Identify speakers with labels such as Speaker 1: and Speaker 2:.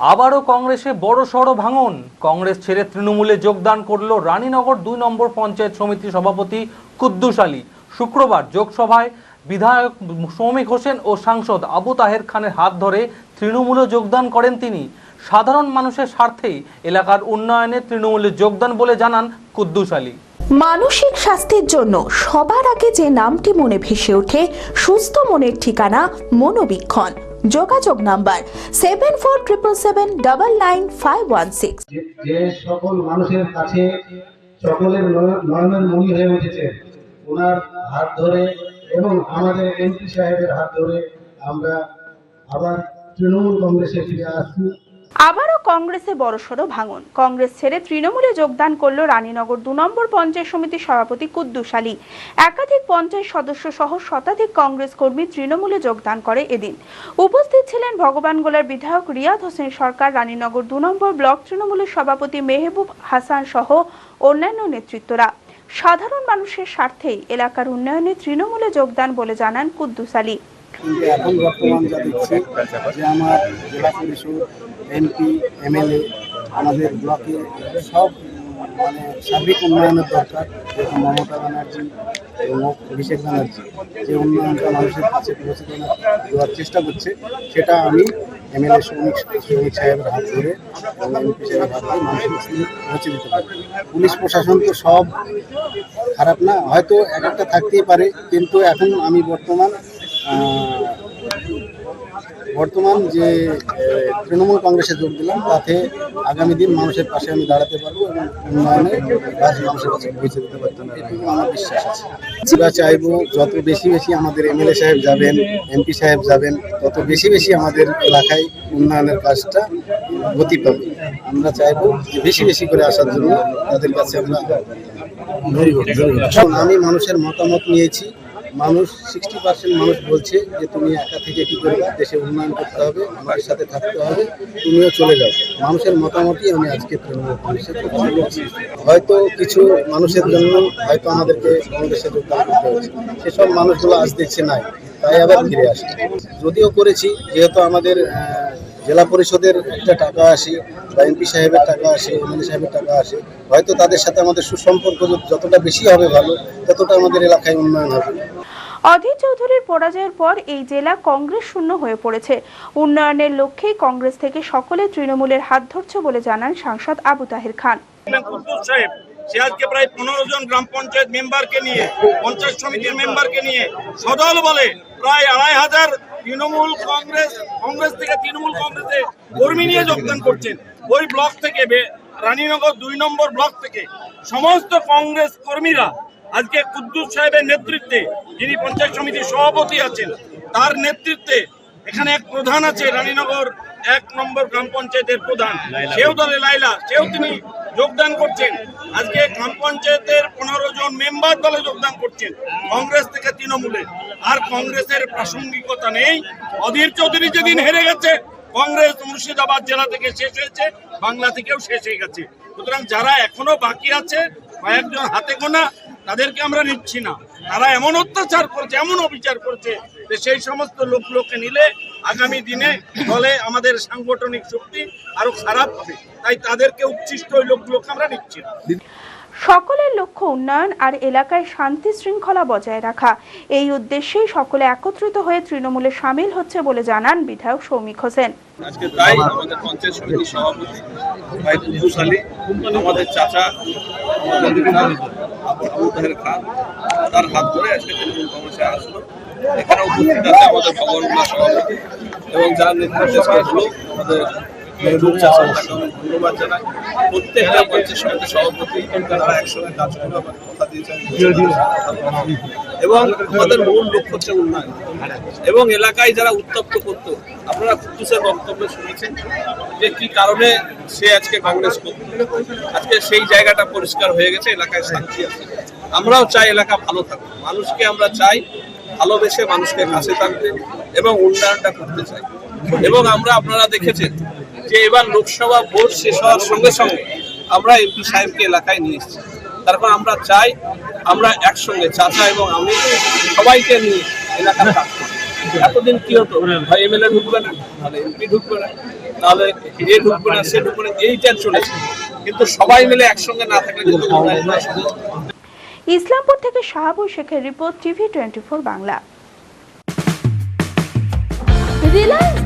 Speaker 1: আবারও কংগ্রেসে বড় সড় ভাঙন। কংগ্রেস ছেড়ে তৃণমূলে যোগদান করল রানীনগর দুই নম্বর পঞ্চায়েত সমিতির সভাপতি কুদ্দুস আলী। শুক্রবার যোগসভায় বিধায়ক সৌমিক হোসেন ও সাংসদ আবু তাহের খানের হাত ধরে তৃণমূলে যোগদান করেন তিনি। সাধারণ মানুষের স্বার্থেই এলাকার উন্নয়নে তৃণমূলে যোগদান বলে জানান কুদ্দুস আলী।
Speaker 2: মানসিক স্বাস্থ্যের জন্য সবার আগে যে নামটি মনে ভেসে ওঠে, সুস্থ মনের ঠিকানা মনোবীক্ষণ। যোগাযোগ number seven four triple seven double nine five one six.
Speaker 3: যে সকল মানুষের কাছে সকলের নয়- নয়নের মনি হয়ে উঠেছে, ওনার হাত ধরে এবং আমাদের এমপি সাহেবের হাত ধরে আমরা আবার তৃণমূল কংগ্রেসে ফিরে আসছি।
Speaker 4: আবারও কংগ্রেসে বড়সড় ভাঙন। কংগ্রেস ছেড়ে তৃণমূলে যোগদান করল রানীনগর দু নম্বর পঞ্চায়েত সমিতির সভাপতি কুদ্দুস আলী। একাধিক পঞ্চায়েত সদস্য সহ শতাধিক কংগ্রেস কর্মী তৃণমূলে যোগদান করে এদিন। উপস্থিত ছিলেন ভগবানগোলার বিধায়ক রিয়াদ হোসেন সরকার, রানীনগর দু নম্বর ব্লক তৃণমূলের সভাপতি মেহবুব হাসান সহ অন্যান্য নেতৃত্বরা। সাধারণ মানুষের স্বার্থেই এলাকার উন্নয়নে তৃণমূলে যোগদান বলে জানান কুদ্দুস আলী।
Speaker 3: কিন্তু এখন বর্তমান যা দেখছি, যে আমার জেলা পরিষদ, এমপি, এমএলএ, আমাদের ব্লকে সব মানে সার্বিক উন্নয়নের দরকার যেরকম মমতা ব্যানার্জি এবং অভিষেক ব্যানার্জি যে উন্নয়নটা মানুষের কাছে পৌঁছে দেওয়ার চেষ্টা করছে, সেটা আমি এমএলএ শ্রমিক শ্রমিক সাহেবের হাত ধরে এবং এমপি সাহেবের হাত ধরে মানুষের কাছে পৌঁছে দিতে পারি পুলিশ প্রশাসন তো সব খারাপ না, হয়তো এক একটা থাকতেই পারে, কিন্তু এখন আমি বর্তমান বর্তমান যে তৃণমূল কংগ্রেসে যোগ দিলাম তাতে আগামী দিন মানুষের পাশে আমি দাঁড়াতে পারব এবং উন্নয়নে কাজ মানুষের কাছে পৌঁছে দিতে পারতাম এটুকু আমার বিশ্বাস আছে। আমরা চাইব যত বেশি বেশি আমাদের এমএলএ সাহেব যাবেন এমপি সাহেব যাবেন তত বেশি বেশি আমাদের এলাকায় উন্নয়নের কাজটা গতি পাবে। আমরা চাইব যে বেশি বেশি করে আসার জন্য তাদের কাছে আমরা আমি মানুষের মতামত নিয়েছি। মানুষ সিক্সটি পার্সেন্ট মানুষ বলছে যে তুমি একা থেকে কি করবে দেশে উন্নয়ন করতে হবে আমাদের সাথে থাকতে হবে, তুমিও চলে যাও। মানুষের মতামতই আমি আজকে তৃণমূল। হয়তো কিছু মানুষের জন্য হয়তো আমাদেরকে কংগ্রেসে যোগদান করতে হয়েছে। সেসব মানুষগুলো আজ দেখছে নাই, তাই আবার ফিরে আসে যদিও করেছি, যেহেতু আমাদের জেলা পরিষদের একটা টাকা আসে বা এমপি সাহেবের টাকা আসে, এমএলএ সাহেবের টাকা আসে, হয়তো তাদের সাথে আমাদের সুসম্পর্ক যতটা বেশি হবে ভালো, ততটা আমাদের এলাকায় উন্নয়ন হবে।
Speaker 4: অধীর চৌধুরীর পরাজয়ের পর এই জেলা কংগ্রেস শূন্য হয়ে পড়েছে। উন্নয়নের লক্ষ্যেই কংগ্রেস থেকে সকলে তৃণমূলের হাত ধরছে বলে জানান সাংসদ আবু তাহের খান।
Speaker 5: সে আজকে প্রায় পনেরো জন গ্রাম পঞ্চায়েত মেম্বারকে নিয়ে, পঞ্চায়েত সমিতির মেম্বারকে নিয়ে সদল বলে প্রায় আড়াই হাজার তৃণমূল কংগ্রেস কংগ্রেস থেকে তৃণমূল কংগ্রেসে কর্মী নিয়ে যোগদান করছেন। ওই ব্লক থেকে রানীনগর দুই নম্বর ব্লক থেকে সমস্ত কংগ্রেস কর্মীরা আজকে কুদ্দুস সাহেবের নেতৃত্বে যিনি পঞ্চায়েত সমিতির সভাপতি আছেন তার নেতৃত্বে এখানে এক প্রধান আছে রানীনগর এক নম্বর গ্রাম পঞ্চায়েতের প্রধান সেও দলে লাইলা সেও তিনি যোগদান করছেন। আজকে গ্রাম পঞ্চায়েতের পনেরো জন মেম্বার দলে যোগদান করছেন কংগ্রেস থেকে তৃণমূলে। আর কংগ্রেসের প্রাসঙ্গিকতা নেই। অধীর চৌধুরী যেদিন হেরে গেছে কংগ্রেস মুর্শিদাবাদ জেলা থেকে শেষ হয়েছে বাংলা থেকেও শেষ হয়ে গেছে। সুতরাং যারা এখনও বাকি আছে কয়েকজন হাতে গোনা তাদেরকে আমরা নিচ্ছি না। তারা এমন অত্যাচার করছে এমন অবিচার করছে যে সেই সমস্ত লোকগুলোকে নিলে আগামী দিনে দলে আমাদের সাংগঠনিক শক্তি আরও খারাপ হবে। তাই তাদেরকে উচ্ছিষ্ট ওই লোকগুলোকে আমরা নিচ্ছি না।
Speaker 4: সকলের লক্ষ্য উন্নয়ন আর এলাকায় শান্তি শৃঙ্খলা বজায় রাখা। এই উদ্দেশ্যেই সকলে একত্রিত হয়ে তৃণমূলে সামিল হচ্ছে বলে জানান বিধায়ক সৌমিক হোসেন।
Speaker 6: আজকে তাই আমাদের পঞ্চায়েত সমিতির সভাপতি আমাদের চাচা আবু খান তার হাত ধরে আজকে তৃণমূল কংগ্রেসে আসলো। এখানে উপস্থিত আছে আমাদের ভগবানগুলা এবং যার নেতৃত্বে আমাদের মেহবুব চাচা তাকে আমি ধন্যবাদ জানাই। প্রত্যেকটা পঞ্চায়েত সমিতির সভাপতি তারা একসঙ্গে কাজ করে আমার কথা দিয়েছেন। এবং আমাদের মূল লক্ষ্য হচ্ছে উন্নয়ন। এবং এলাকায় যারা উত্তপ্ত করতো আপনারা কুদ্দুসের বক্তব্য শুনেছেন যে কি কারণে সে আজকে কংগ্রেস করত আজকে সেই জায়গাটা পরিষ্কার হয়ে গেছে এলাকায় শান্তি আছে। আমরাও চাই এলাকা ভালো থাকুক। মানুষকে আমরা চাই ভালোবেসে মানুষকে কাছে থাকতে এবং উন্নয়নটা করতে চাই। এবং আমরা আপনারা দেখেছেন যে এবার লোকসভা ভোট শেষ হওয়ার সঙ্গে সঙ্গে আমরা এমপি সাহেবকে এলাকায় নিয়ে এসেছি। তারপর আমরা চাই আমরা একসঙ্গে চাচা এবং আমি সবাইকে নিয়ে এলাকার কাজ করব। এতদিন কি হতো? হয় এমএলএ ঢুকবে না তাহলে এমপি ঢুকবে না তাহলে এ ঢুকবে না সে ঢুকবে না এইটা চলেছে কিন্তু সবাই মিলে একসঙ্গে না থাকলে কিন্তু
Speaker 4: ইসলামপুর থেকে শাহাবুর শেখের report TV twenty four Bangla. Reliance